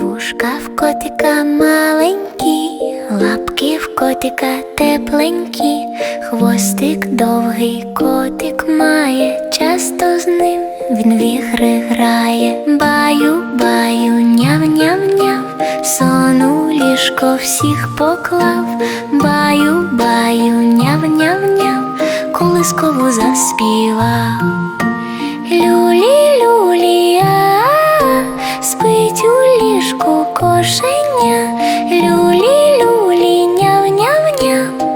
Вушка в котика маленькі, лапки в котика тепленькі, хвостик довгий котик має, часто з ним він в ігри грає. Баю, баю, няв, няв, няв, сон у ліжко всіх поклав, баю, баю, няв, няв, няв, колискову заспівав. Люлі, люлі, а, спить у ліжку кошеня, люлі, люлі, няв, няв, няв.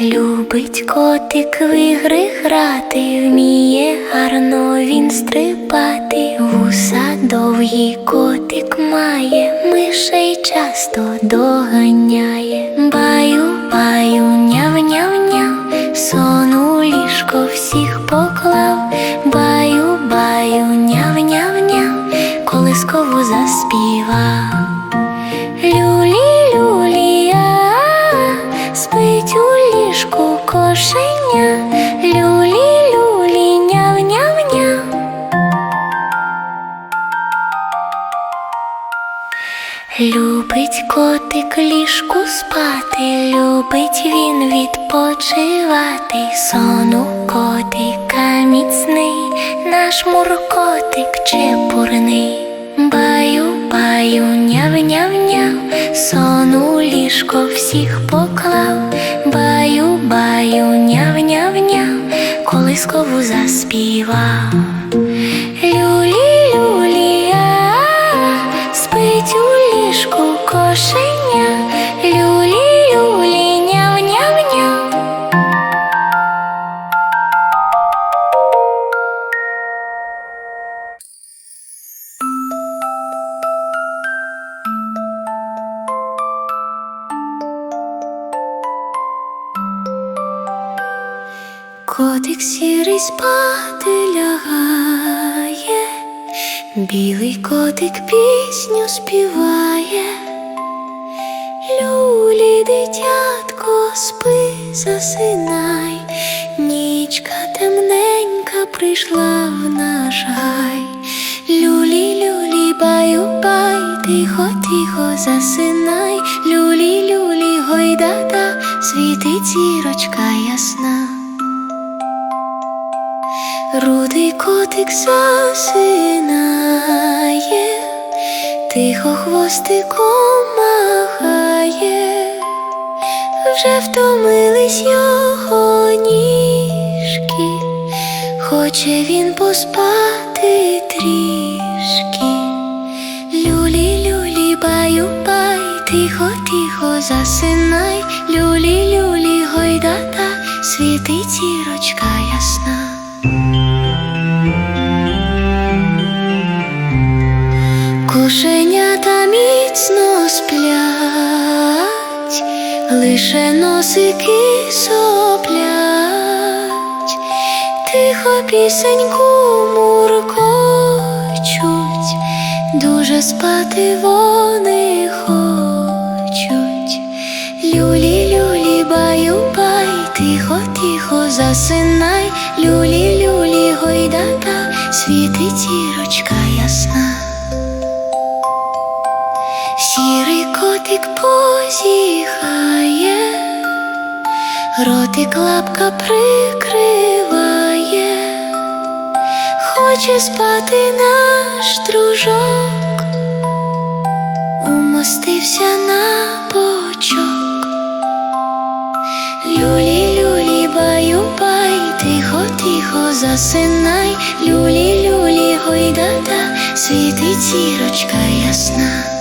Любить котик в ігри грати, вміє гарно він стрибати, вуса довгі котик має, мишей часто доганяє. Баю, баю, колискову заспівав. Люлі, люлі, а, спить у ліжку кошеня, люлі, люлі, няв, няв, няв. Любить котик ліжку спати, любить він відпочивати, сон у котика міцний, наш муркотик чепурний. Баю, баю, няв, няв, няв, сон у ліжко всіх поклав, баю, баю, няв, няв, няв, колискову заспівав. Котик сірий спати лягає, білий котик пісню співає, люлі, дитятко, спи, засинай, нічка темненька прийшла в наш гай. Люлі, люлі, баю, бай, тихо, тихо, засинай, Рудий котик засинає, тихо хвостиком махає, вже втомились його ніжки, хоче він поспати трішки. Люлі, люлі, баю, бай, тихо, тихо, засинай, люлі, люлі, гойдата, світить зірочка ясна. Кошенята міцно сплять, лише носики соплять, тихо пісеньку муркочуть, дуже спати вони хочуть. Люлі, люлі, баю, бай, тихо, тихо, засинай, люлі, люлі, гойдата, світить зірочка ясна. Котик позіхає, ротик лапка прикриває, хоче спати наш дружок, умостився на бочок. Люлі, люлі, баю, бай, тихо, тихо, засинай, люлі, люлі, гойдата, світить зірочка ясна.